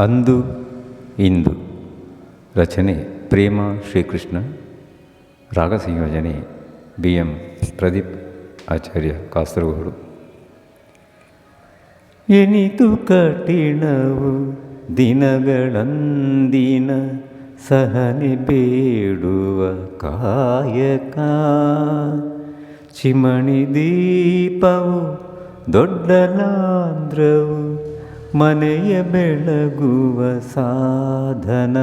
ಅಂದು, ಇಂದು. ರಚನೆ ಪ್ರೇಮ ಶ್ರೀಕೃಷ್ಣ, ರಾಗ ಸಂಯೋಜನೆ ಬಿ ಎಂ ಪ್ರದೀಪ್ ಆಚಾರ್ಯ ಕಾಸರಗೋಡು. ಎನಿತು ಕಠಿಣವು ದಿನಗಳಂದಿನ ಸಹನೆ ಬೇಡುವ ಕಾಯಕ. ಚಿಮಣಿ ದೀಪವು ದೊಡ್ಡಲಾಂಧ್ರವು ಮನೆಯ ಬೆಳಗುವ ಸಾಧನ.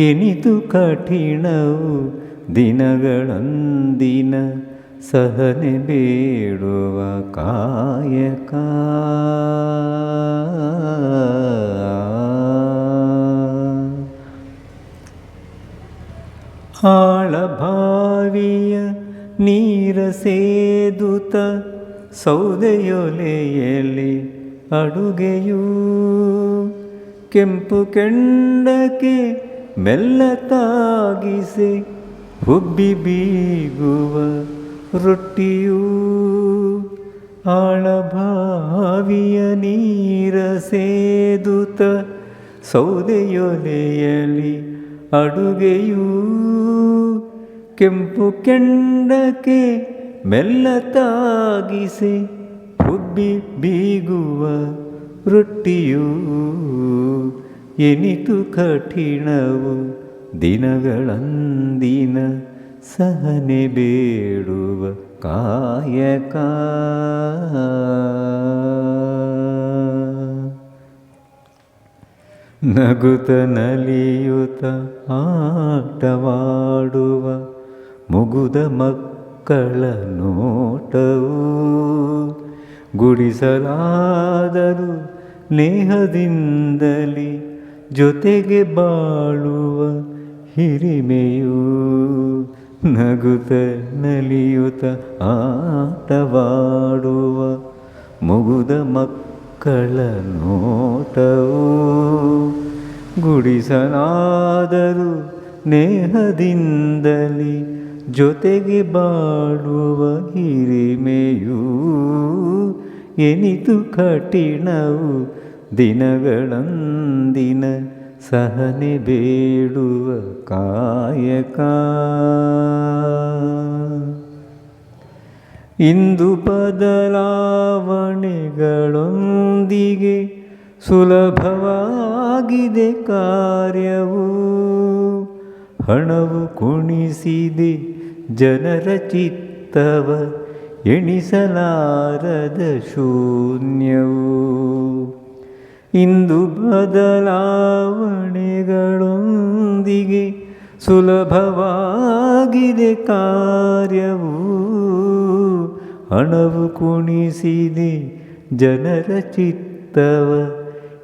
ಎನಿತು ಕಠಿಣವು ದಿನಗಳಂದಿನ ಸಹನೆ ಬೇಡುವ ಕಾಯಕ. ಆಳಭಾವಿಯ ನೀರ ಸೇದುತ ಸೌದೆಯೊಲೆಯಲ್ಲಿ ಅಡುಗೆಯೂ ಕೆಂಪು ಕೆಂಡಕ್ಕೆ ಮೆಲ್ಲ ತಾಗಿಸಿ ಹುಬ್ಬಿ ಬೀಗುವ ರೊಟ್ಟಿಯೂ ಆಳಭಾವಿಯ ನೀರ ಸೇದುತ ಸೌದೆಯೊಲೆಯಲ್ಲಿ ಅಡುಗೆಯೂ ಕೆಂಪು ಕೆಂಡಕ್ಕೆ ಮೆಲ್ಲ ಹುಬ್ಬಿ ಬೀಗುವ ರೊಟ್ಟಿಯೂ ಎನಿತು ಕಠಿಣವು ದಿನಗಳಂದಿನ ಸಹನೆ ಬೇಡುವ ಕಾಯಕ. ನಗುತ ನಲಿಯುತ ಆಟವಾಡುವ ಮುಗುದ ಮಕ್ಕಳ ನೋಟವು ಗುಡಿಸಲಾದರೂ ನೇಹದಿಂದಲಿ ಜೊತೆಗೆ ಬಾಳುವ ಹಿರಿಮೆಯು ನಗುತ ನಲಿಯುತ ಆಟವಾಡುವ ಮುಗುದ ಮಕ್ಕಳ ನೋಟವು. ಗುಡಿಸಲಾದರು ನೇಹದಿಂದಲಿ ಜೊತೆಗೆ ಬಾಳುವ ಹಿರಿಮೆಯೂ ಎನಿತು ಕಠಿಣವು ದಿನಗಳಂದಿನ ಸಹನೆ ಬೇಡುವ ಕಾಯಕ ಇಂದು ಬದಲಾವಣೆಗಳೊಂದಿಗೆ ಸುಲಭವಾಗಿದೆ ಕಾರ್ಯವು ಹಣವು ಕುಣಿಸಿದೆ ಜನರ ಚಿತ್ತವ ಎಣಿಸಲಾರದ ಶೂನ್ಯವು. ಇಂದು ಬದಲಾವಣೆಗಳೊಂದಿಗೆ ಸುಲಭವಾಗಿದೆ ಕಾರ್ಯವು. ಹಣವು ಕುಣಿಸಿದೆ ಜನರ ಚಿತ್ತವ,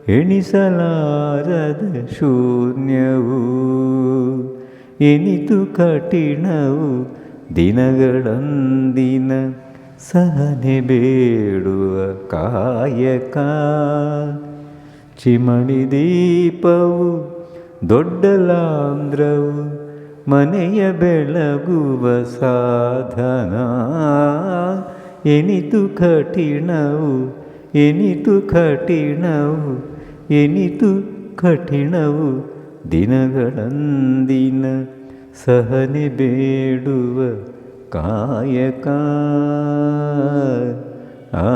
ಎಣಿಸಲಾರದ ಶೂನ್ಯವು. ಎನಿತು ಕಠಿಣವು ದಿನಗಳಂದಿನ ಸಹನೆ ಬೇಡುವ ಕಾಯಕ. ಚಿಮಣಿ ದೀಪವು ದೊಡ್ಡಲಾಂಧ್ರವು ಮನೆಯ ಬೆಳಗುವ ಸಾಧನ. ಎನಿತು ಕಠಿಣವು ಎನಿತು ಕಠಿಣವು ಎನಿತು ಕಠಿಣವು ದಿನಗಳಂದಿನ ಸಹನೆ ಬೇಡುವ ಕಾಯಕ ಆ